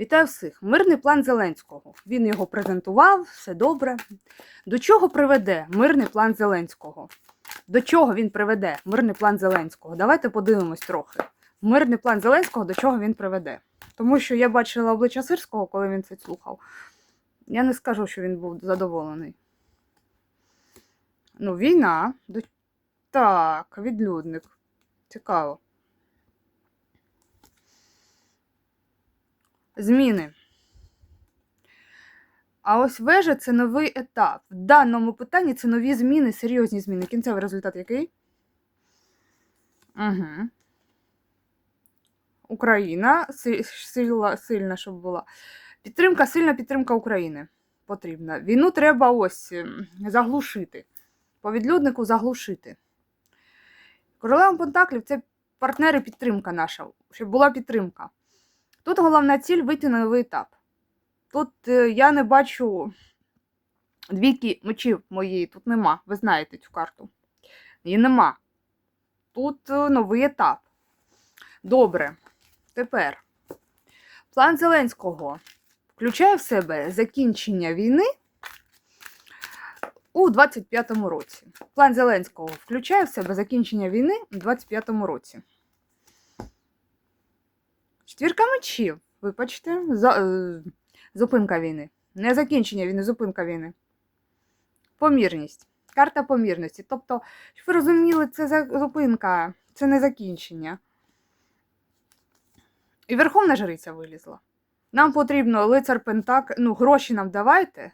Вітаю всіх! Мирний план Зеленського. Він його презентував, все добре. До чого приведе мирний план Зеленського? До чого він приведе мирний план Зеленського? Давайте подивимось трохи. Мирний план Зеленського до чого він приведе. Тому що я бачила обличчя Сирського, коли він це слухав. Я не скажу, що він був задоволений. Ну, війна. Так, відлюдник. Цікаво. Зміни. А ось вежа це новий етап. В даному питанні це нові зміни, серйозні зміни. Кінцевий результат який? Угу. Україна си- сила, сильна, щоб була. Підтримка, сильна підтримка України потрібна. Війну треба ось ем, заглушити. По відлюднику заглушити. Королева Пентаклів це партнери підтримка наша, щоб була підтримка. Тут головна ціль вийти на новий етап. Тут е, я не бачу двійки мечів моєї, тут нема. Ви знаєте цю карту. Її нема. Тут е, новий етап. Добре. Тепер. План Зеленського включає в себе закінчення війни у 25-му році. План Зеленського включає в себе закінчення війни у 25-му році. Четвірка мечів. Вибачте, за, е, зупинка війни. Не закінчення війни, зупинка війни. Помірність. Карта помірності. Тобто, щоб ви розуміли, це зупинка, це не закінчення. І Верховна Жриця вилізла. Нам потрібно лицар Пентак. Ну, гроші нам давайте.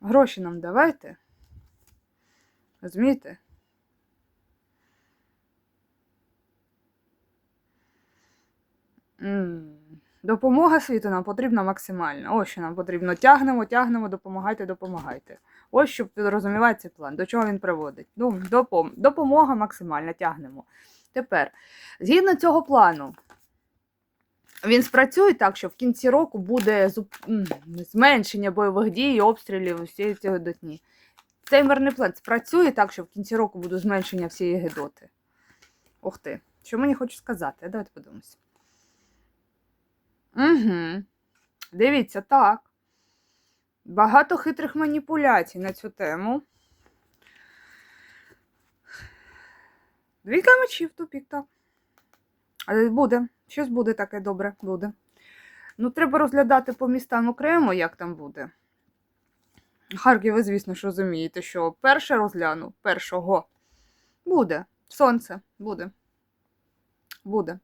Гроші нам давайте. Розумієте? Допомога світу нам потрібна максимально. Ось що нам потрібно. Тягнемо, тягнемо, допомагайте, допомагайте. Ось щоб розумівати цей план. До чого він приводить. Ну, допом... Допомога максимальна, тягнемо. Тепер, згідно цього плану, він спрацює так, що в кінці року буде зуп... зменшення бойових дій, обстрілів, всієї цієї дотні. Цей мирний план спрацює так, що в кінці року буде зменшення всієї гедоти. Ух ти, що мені хочуть сказати? Давайте подивимося. Угу. Дивіться, так. Багато хитрих маніпуляцій на цю тему. Двійка мечів, тупік, так. Але буде. Щось буде таке добре, буде. Ну, треба розглядати по містам окремо, як там буде. Харків, ви, звісно ж, розумієте, що перше розгляну, першого буде. Сонце буде. Буде.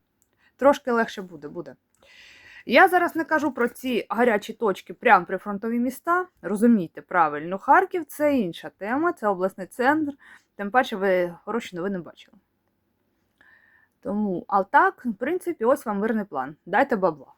Трошки легше буде, буде. Я зараз не кажу про ці гарячі точки прямо при фронтові міста. Розумійте правильно, Харків це інша тема, це обласний центр. Тим паче ви хороші новини бачили. Тому, а так, в принципі, ось вам мирний план. Дайте бабла.